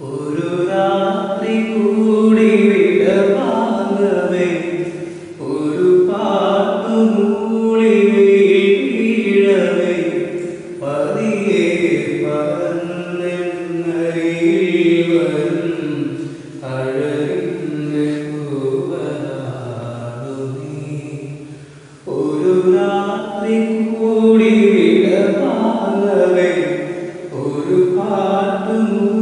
ഒരു രാത്രി കൂടി വിടവാങ്ങവേ. ഒരു പാട്ടു മൂളി വീഴവേ. പതിയെ പറന്നെന്നരികിൽ വരും അഴകിന്റെ നീ ഒരു രാത്രി കൂടി വിടവാങ്ങവേ. ഒരു പാട്ടു